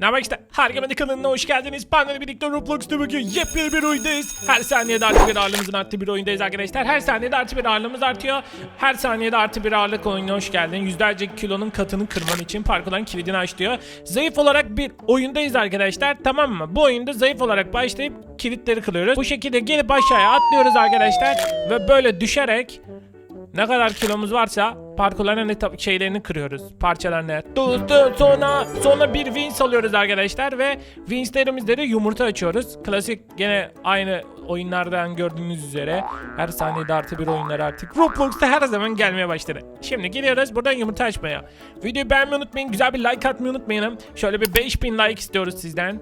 Ne haber işte? Harika kanalına hoş geldiniz. Benle birlikte Roblox'ta bugün yepyeni bir oyundayız. Her saniyede artı bir ağırlığımızın arttığı bir oyundayız arkadaşlar. Her saniyede artı bir ağırlığımız artıyor. Her saniyede artı bir ağırlık oyununa hoş geldin. Yüzlerce kilonun katını kırman için parkurdan kilidini aç diyor. Zayıf olarak bir oyundayız arkadaşlar. Tamam mı? Bu oyunda zayıf olarak başlayıp kilitleri kırıyoruz. Bu şekilde gelip aşağıya atlıyoruz arkadaşlar. Ve böyle düşerek ne kadar kilomuz varsa parkurların etap şeylerini kırıyoruz. Parçalarını. Dostum sonra sonra bir wins alıyoruz arkadaşlar ve winslerimizde de yumurta açıyoruz. Klasik gene aynı oyunlardan gördüğünüz üzere her saniyede artı bir oyunlar artık Roblox'ta her zaman gelmeye başladı. Şimdi gidiyoruz buradan yumurta açmaya. Videoyu beğenmeyi unutmayın. Güzel bir like atmayı unutmayın. Şöyle bir 5000 like istiyoruz sizden.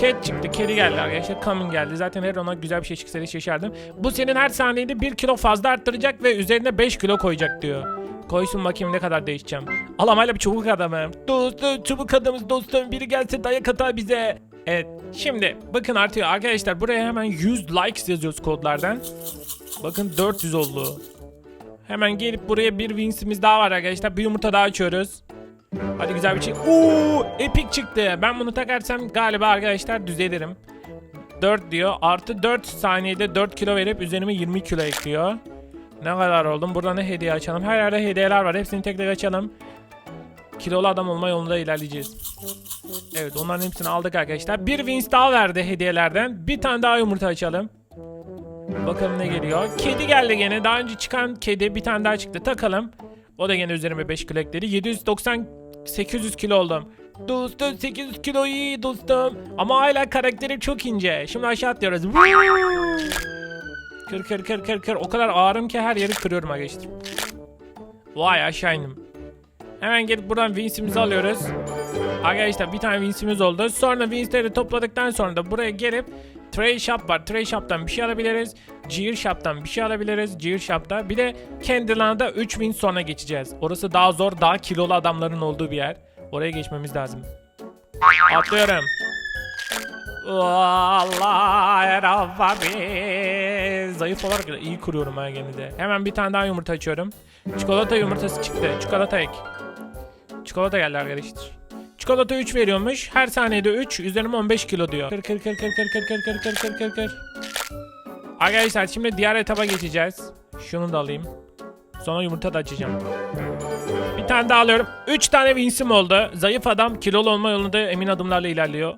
Cat çıktı. Kedi geldi arkadaşlar. Coming geldi. Zaten her ona güzel bir şey çıksa şaşardım. Bu senin her saniyede 1 kilo fazla arttıracak ve üzerine 5 kilo koyacak diyor. Koysun bakayım ne kadar değişeceğim. Alamayla bir çubuk adamım. Dostum çubuk adamız dostum. Biri gelse dayak atar bize. Evet. Şimdi bakın artıyor. Arkadaşlar buraya hemen 100 likes yazıyoruz kodlardan. Bakın 400 oldu. Hemen gelip buraya bir winsimiz daha var arkadaşlar. Bir yumurta daha açıyoruz. Hadi güzel bir şey. Oo, epic çıktı. Ben bunu takarsam galiba arkadaşlar düzelirim. 4 diyor. Artı 4 saniyede 4 kilo verip üzerime 20 kilo ekliyor. Ne kadar oldum? Burada ne hediye açalım? Her yerde hediyeler var. Hepsini tek tek açalım. Kilolu adam olma yolunda ilerleyeceğiz. Evet onların hepsini aldık arkadaşlar. Bir wins daha verdi hediyelerden. Bir tane daha yumurta açalım. Bakalım ne geliyor. Kedi geldi gene. Daha önce çıkan kedi bir tane daha çıktı. Takalım. O da gene üzerime 5 kilo ekledi. 790 800 kilo oldum. Dostum 800 kilo iyi dostum. Ama hala karakterim çok ince. Şimdi aşağı atlıyoruz. Kır kır kır kır kır. O kadar ağırım ki her yeri kırıyorum arkadaşlar. Vay aşağı indim. Hemen gelip buradan winsimizi alıyoruz. Arkadaşlar bir tane winsimiz oldu. Sonra winsleri topladıktan sonra da buraya gelip Trade Shop var. Trade Shop'tan bir şey alabiliriz. Gear Shop'tan bir şey alabiliriz. Gear Shop'ta. Bir de Candyland'a 3 win sonra geçeceğiz. Orası daha zor, daha kilolu adamların olduğu bir yer. Oraya geçmemiz lazım. Atlıyorum. Allah Rabbi. Zayıf olarak da iyi kuruyorum ha gene de. Hemen bir tane daha yumurta açıyorum. Çikolata yumurtası çıktı. Çikolata ek. Çikolata geldi arkadaşlar. Çikolata 3 veriyormuş. Her saniyede 3. Üzerime 15 kilo diyor. Kır kır kır kır kır kır kır kır kır kır kır kır. Arkadaşlar şimdi diğer etaba geçeceğiz. Şunu da alayım. Sonra yumurta da açacağım. Bir tane daha alıyorum. 3 tane winsim oldu. Zayıf adam kilolu olma yolunda emin adımlarla ilerliyor.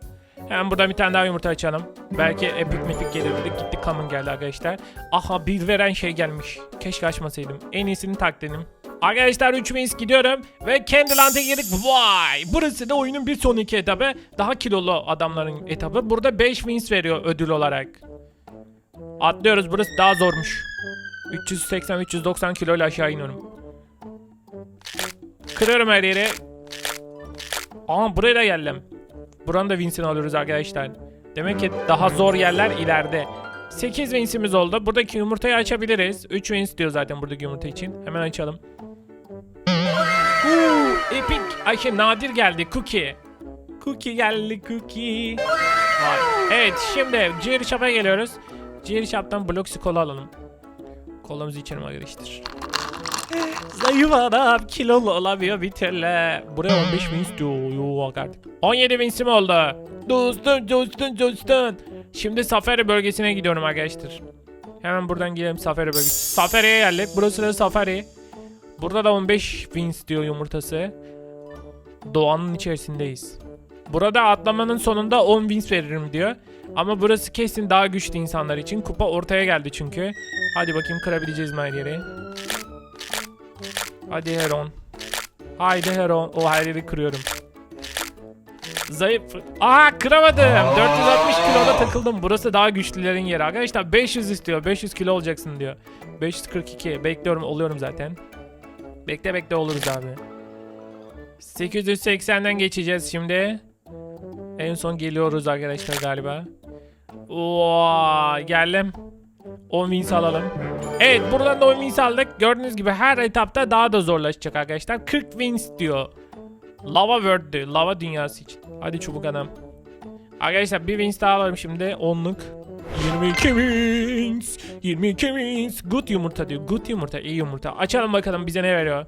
Hemen buradan bir tane daha yumurta açalım. Belki epic mepik gelir dedik. Gitti common geldi arkadaşlar. Aha bir veren şey gelmiş. Keşke açmasaydım. En iyisini takdirim. Arkadaşlar 3 wins gidiyorum ve Candyland'a girdik. Vay! Burası da oyunun bir sonraki etabı. Daha kilolu adamların etabı. Burada 5 wins veriyor ödül olarak. Atlıyoruz. Burası daha zormuş. 380-390 kilo ile aşağı iniyorum. Kırıyorum her yeri. Aa buraya da geldim. Buranın da winsini alıyoruz arkadaşlar. Demek ki daha zor yerler ileride. 8 winsimiz oldu. Buradaki yumurtayı açabiliriz. 3 wins diyor zaten buradaki yumurta için. Hemen açalım. Huu, epic. Ay şey nadir geldi. Cookie. Cookie geldi cookie. Vay. Evet şimdi Ciğer Shop'a geliyoruz. Ciğer Shop'tan Bloxy kola alalım. Kolamızı içelim arkadaşlar. Zayıf adam kilolu olamıyor bir. Buraya 15 wins diyor. Yok artık. 17 winsim oldu. Dostum dostum dostum. Şimdi Safari bölgesine gidiyorum arkadaşlar. Hemen buradan gidelim Safari bölgesi. Safari'ye geldik. Burası da Safari. Burada da 15 wins diyor yumurtası. Doğanın içerisindeyiz. Burada atlamanın sonunda 10 wins veririm diyor. Ama burası kesin daha güçlü insanlar için. Kupa ortaya geldi çünkü. Hadi bakayım kırabileceğiz mi her yeri? Hadi Heron. Haydi Heron. O her yeri kırıyorum. Zayıf. Aha kıramadım. 460 kiloda takıldım. Burası daha güçlülerin yeri. Arkadaşlar 500 istiyor. 500 kilo olacaksın diyor. 542. Bekliyorum oluyorum zaten. Bekle bekle oluruz abi. 880'den geçeceğiz şimdi. En son geliyoruz arkadaşlar galiba. Oo, geldim. 10 wins alalım. Evet buradan da 10 wins aldık. Gördüğünüz gibi her etapta daha da zorlaşacak arkadaşlar. 40 wins diyor. Lava World diyor. Lava dünyası için. Hadi çubuk adam. Arkadaşlar bir wins daha alalım şimdi. 10'luk. 22 wins. 22 wins. Good yumurta diyor. Good yumurta. iyi yumurta. Açalım bakalım bize ne veriyor.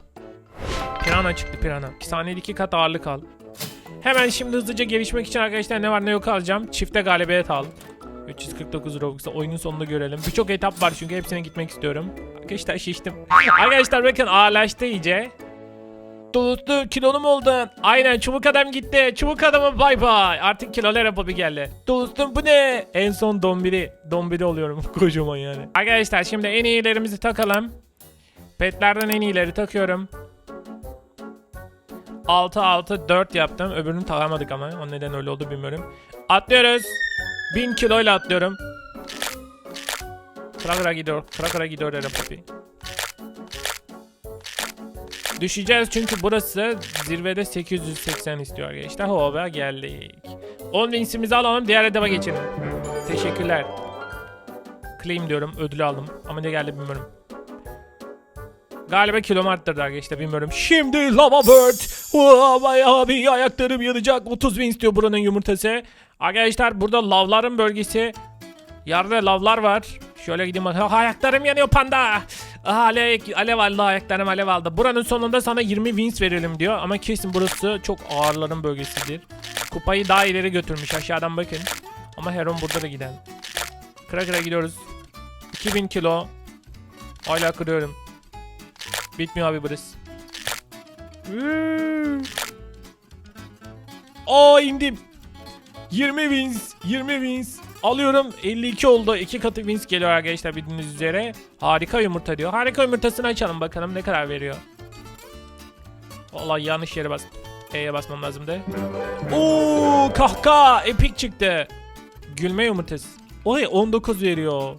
Pirana çıktı pirana. 2 saniyede 2 kat ağırlık al. Hemen şimdi hızlıca gelişmek için arkadaşlar ne var ne yok alacağım. Çifte galibiyet al. 349 Robux'a oyunun sonunda görelim. Birçok etap var çünkü hepsine gitmek istiyorum. Arkadaşlar şiştim. arkadaşlar bakın ağırlaştı iyice. Dostum kilonum oldun. Aynen çubuk adam gitti. Çubuk adamı bay bay. Artık kilolar bir geldi. Dostum bu ne? En son dombili. Dombili oluyorum kocaman yani. Arkadaşlar şimdi en iyilerimizi takalım. Petlerden en iyileri takıyorum. 6 6 4 yaptım. Öbürünü takamadık ama. O neden öyle oldu bilmiyorum. Atlıyoruz. 1000 kiloyla atlıyorum. Kıra gidiyor. Kıra gidiyor Eren Papi. Düşeceğiz çünkü burası zirvede 880 istiyor arkadaşlar. Hoba geldik. 10 winsimizi alalım diğer edeba geçelim. Teşekkürler. Claim diyorum ödülü aldım ama ne geldi bilmiyorum. Galiba kilom arttırdı arkadaşlar bilmiyorum. Şimdi Lava Bird. Bayağı bir ayaklarım yanacak. 30 bin istiyor buranın yumurtası. Arkadaşlar burada lavların bölgesi. Yerde lavlar var. Şöyle gideyim. Ha, ayaklarım yanıyor panda. Aha, alev, alev aldı ayaklarım alev aldı. Buranın sonunda sana 20 wins verelim diyor. Ama kesin burası çok ağırların bölgesidir. Kupayı daha ileri götürmüş aşağıdan bakın. Ama Heron burada da giden. Kıra kıra gidiyoruz. 2000 kilo. Hala kırıyorum. Bitmiyor abi burası. Aa indim. 20 wins. 20 wins. Alıyorum 52 oldu. 2 katı wins geliyor arkadaşlar bildiğiniz üzere. Harika yumurta diyor. Harika yumurtasını açalım bakalım ne kadar veriyor. Vallahi yanlış yere bas. E'ye basmam lazım da. Oo kahkaha epik çıktı. Gülme yumurtası. Oy 19 veriyor.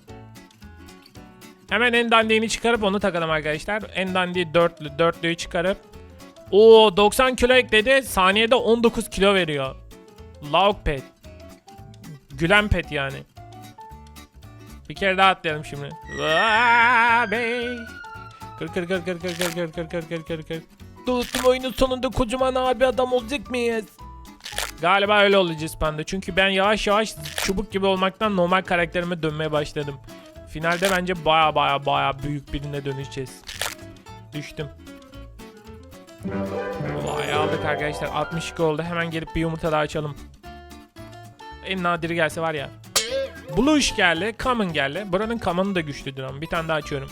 Hemen en dandiğini çıkarıp onu takalım arkadaşlar. En dandiği dörtlü, dörtlüyü çıkarıp. Oo 90 kilo ekledi. Saniyede 19 kilo veriyor. Lauk pet. Gülen pet yani. Bir kere daha atlayalım şimdi. Kır kır kır kır kır kır kır kır kır kır kır kır. Dostum oyunun sonunda kocaman abi adam olacak mıyız? Galiba öyle olacağız panda. Çünkü ben yavaş yavaş çubuk gibi olmaktan normal karakterime dönmeye başladım. Finalde bence baya baya baya büyük birine dönüşeceğiz. Düştüm. Vay aldık arkadaşlar. 62 oldu. Hemen gelip bir yumurta daha açalım. En nadiri gelse var ya. Blush geldi. Common geldi. Buranın Common'ı da güçlüdür ama. Bir tane daha açıyorum.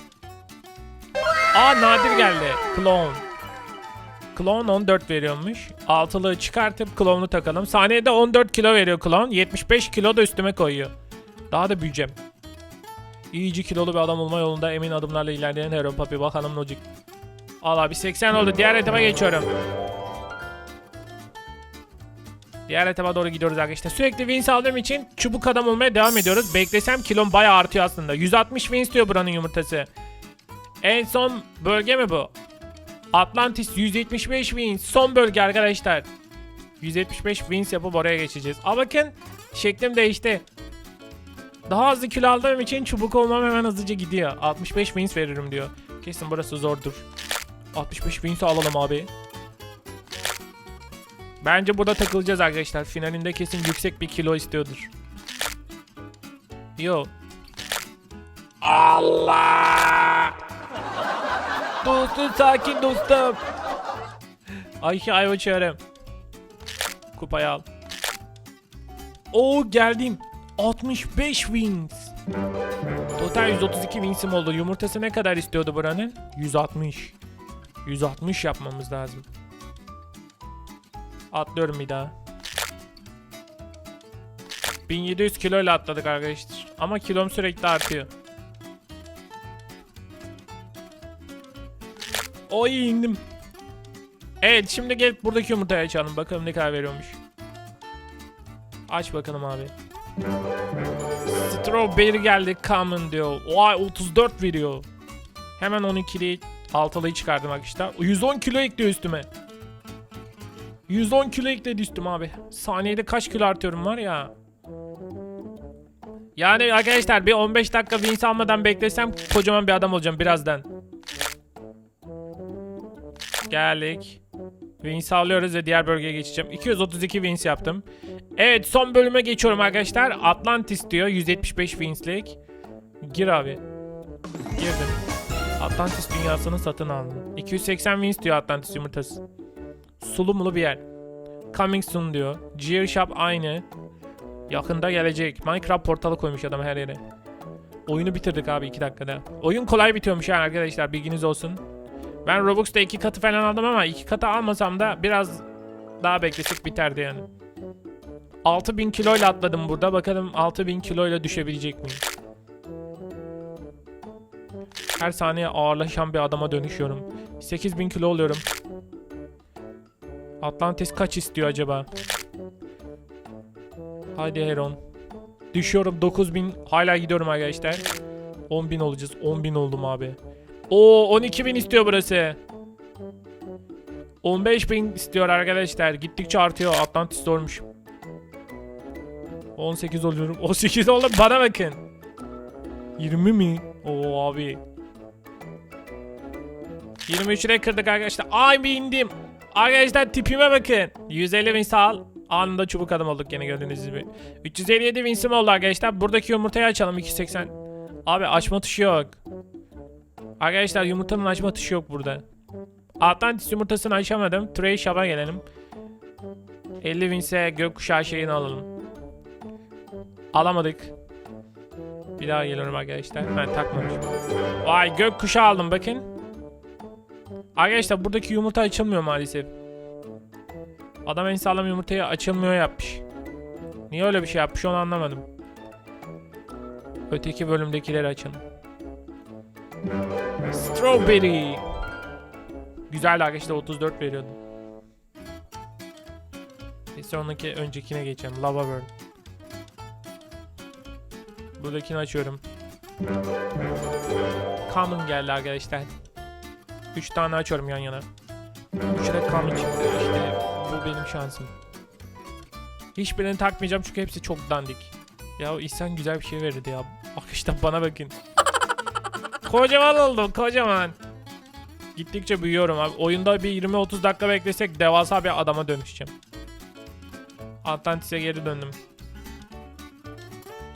Aa nadir geldi. Clone. Clone 14 veriyormuş. Altılığı çıkartıp clone'u takalım. Saniyede 14 kilo veriyor clone. 75 kilo da üstüme koyuyor. Daha da büyüyeceğim. İyice kilolu bir adam olma yolunda emin adımlarla ilerleyen Hero Papi bakalım ne olacak. Al abi 80 oldu. Diğer etaba geçiyorum. Diğer etaba doğru gidiyoruz arkadaşlar. Sürekli wins aldığım için çubuk adam olmaya devam ediyoruz. Beklesem kilom bayağı artıyor aslında. 160 wins diyor buranın yumurtası. En son bölge mi bu? Atlantis 175 wins. Son bölge arkadaşlar. 175 wins yapıp oraya geçeceğiz. Aa bakın şeklim değişti. Daha hızlı kilo aldığım için çubuk olmam hemen hızlıca gidiyor. 65 wins veririm diyor. Kesin burası zordur. 65 wins alalım abi. Bence burada takılacağız arkadaşlar. Finalinde kesin yüksek bir kilo istiyordur. Yo. Allah! Dostum sakin dostum. Ay ayva içerim. Kupayı al. Oo geldim. 65 wins. Total 132 winsim oldu. Yumurtası ne kadar istiyordu buranın? 160. 160 yapmamız lazım. Atlıyorum bir daha. 1700 kilo ile atladık arkadaşlar. Ama kilom sürekli artıyor. Oy indim. Evet şimdi gelip buradaki yumurtayı açalım. Bakalım ne kadar veriyormuş. Aç bakalım abi. Strawberry geldi common diyor. Vay 34 veriyor. Hemen 12'li altılıyı çıkardım arkadaşlar. 110 kilo ekliyor üstüme. 110 kilo ekledi üstüme abi. Saniyede kaç kilo artıyorum var ya. Yani arkadaşlar bir 15 dakika wins almadan beklesem kocaman bir adam olacağım birazdan. Geldik. Wins alıyoruz ve diğer bölgeye geçeceğim. 232 wins yaptım. Evet son bölüme geçiyorum arkadaşlar. Atlantis diyor 175 winslik. Gir abi. Girdim. Atlantis dünyasını satın aldım. 280 wins diyor Atlantis yumurtası. Sulu mulu bir yer. coming soon diyor. Gearshop aynı. Yakında gelecek. Minecraft portalı koymuş adam her yere. Oyunu bitirdik abi 2 dakikada. Oyun kolay bitiyormuş yani arkadaşlar bilginiz olsun. Ben Robux'ta 2 katı falan aldım ama 2 katı almasam da biraz daha beklesek biterdi yani. 6000 kiloyla atladım burada. Bakalım 6000 kiloyla düşebilecek miyim? Her saniye ağırlaşan bir adama dönüşüyorum. 8000 kilo oluyorum. Atlantis kaç istiyor acaba? Hadi Heron. Düşüyorum 9000. Hala gidiyorum arkadaşlar. 10.000 olacağız. 10.000 oldum abi. Oo 12.000 istiyor burası. 15.000 istiyor arkadaşlar. Gittikçe artıyor. Atlantis zormuş. 18 oluyorum. 18 oldum. Bana bakın. 20 mi? Oo abi. 23'e kırdık arkadaşlar. Ay bir indim. Arkadaşlar tipime bakın. 150 bin sağ Anında çubuk adım olduk yine gördüğünüz gibi. 357 vinsim oldu arkadaşlar. Buradaki yumurtayı açalım 280. Abi açma tuşu yok. Arkadaşlar yumurtanın açma tuşu yok burada. Atlantis yumurtasını açamadım. Trey Shop'a gelelim. 50 vinse gökkuşağı şeyini alalım. Alamadık. Bir daha geliyorum arkadaşlar. Ben takmamışım. Vay gökkuşağı aldım bakın. Arkadaşlar buradaki yumurta açılmıyor maalesef. Adam en sağlam yumurtayı açılmıyor yapmış. Niye öyle bir şey yapmış onu anlamadım. Öteki bölümdekileri açın. Strawberry. Güzel arkadaşlar 34 veriyordu. Bir sonraki öncekine geçelim. Lava Burn. Buradakini açıyorum. Common geldi arkadaşlar. 3 tane açıyorum yan yana. Üçü de common çıktı. İşte bu benim şansım. Hiçbirini takmayacağım çünkü hepsi çok dandik. Ya İhsan güzel bir şey verirdi ya. Bak işte bana bakın. kocaman oldum kocaman. Gittikçe büyüyorum abi. Oyunda bir 20-30 dakika beklesek devasa bir adama dönüşeceğim. Atlantis'e geri döndüm.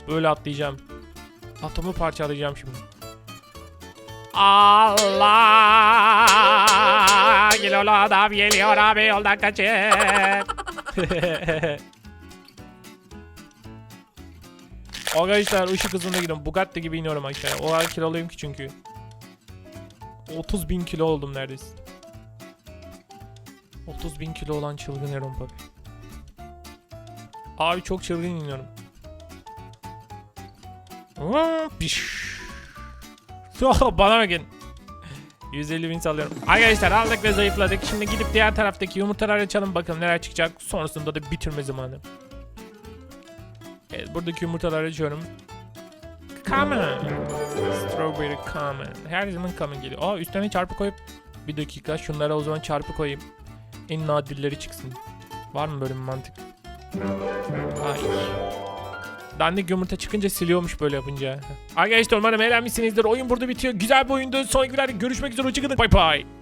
Böyle atlayacağım. Atomu parçalayacağım şimdi. Allah Kilolu adam geliyor abi yoldan kaçın. Arkadaşlar ışık hızında gidiyorum. Bugatti gibi iniyorum aşağıya. O kadar kiloluyum ki çünkü. 30 bin kilo oldum neredeyse. 30 bin kilo olan çılgın Eron Papi. Abi çok çılgın iniyorum. Bana bakın. 150 bin salıyorum. Arkadaşlar aldık ve zayıfladık. Şimdi gidip diğer taraftaki yumurtaları açalım bakalım neler çıkacak. Sonrasında da bitirme zamanı. Evet buradaki yumurtaları açıyorum. Common. Strawberry common. Her zaman common geliyor. Aa üstlerine çarpı koyup bir dakika şunlara o zaman çarpı koyayım. En nadirleri çıksın. Var mı böyle bir mantık? Ay. Dandik yumurta çıkınca siliyormuş böyle yapınca. Arkadaşlar umarım eğlenmişsinizdir. Oyun burada bitiyor. Güzel bir oyundu. Sonraki videolarda görüşmek üzere. Hoşçakalın. Bye bye.